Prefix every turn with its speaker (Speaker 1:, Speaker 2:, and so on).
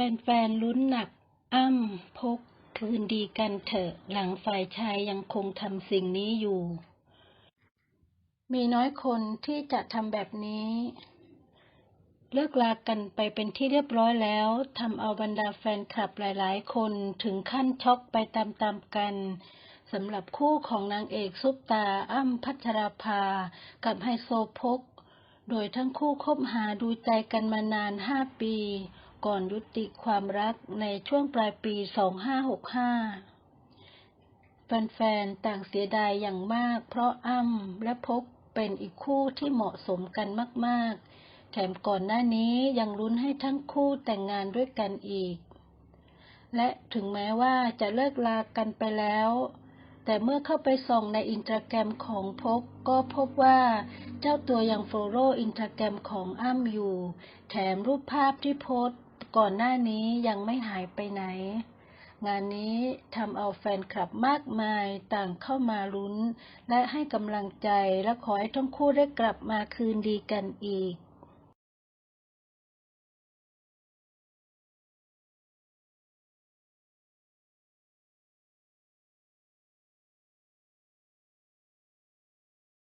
Speaker 1: แฟนๆลุ้นหนัก อ้ำพกคืนดีกันเถอะ หลังฝ่ายชายยังคงทำสิ่งนี้อยู่ มีน้อยคนที่จะทำแบบนี้ เลิกลากันไปเป็นที่เรียบร้อยแล้วทำเอาบรรดาแฟนคลับหลายๆ คนถึงขั้นช็อกไปตามๆกันสำหรับคู่ของนางเอกซุปตาอ้ำพัชราภา กับไฮโซพก โดยทั้งคู่คบหาดูใจกันมานาน5ปี ก่อนยุติความรักในช่วงปลายปี 2565 แฟนๆ ต่างเสียดายอย่างมาก เพราะอ้ำและพกเป็นอีกคู่ที่เหมาะสมกันมาก ๆ แถมก่อนหน้านี้ยังลุ้นให้ทั้งคู่แต่งงานด้วยกันอีก และถึงแม้ว่าจะเลิกลากันไปแล้ว แต่เมื่อเข้าไปส่องในอินสตาแกรมของพกก็พบว่าเจ้าตัวยังโฟโล่อินสตาแกรมของอ้ำอยู่ แถมรูปภาพที่โพส ก่อนหน้านี้ยังไม่หายไปไหน งานนี้ทำเอาแฟนคลับมากมายต่างเข้ามาลุ้น และให้กำลังใจและขอให้ทั้งคู่ได้กลับมาคืนดีกันอีก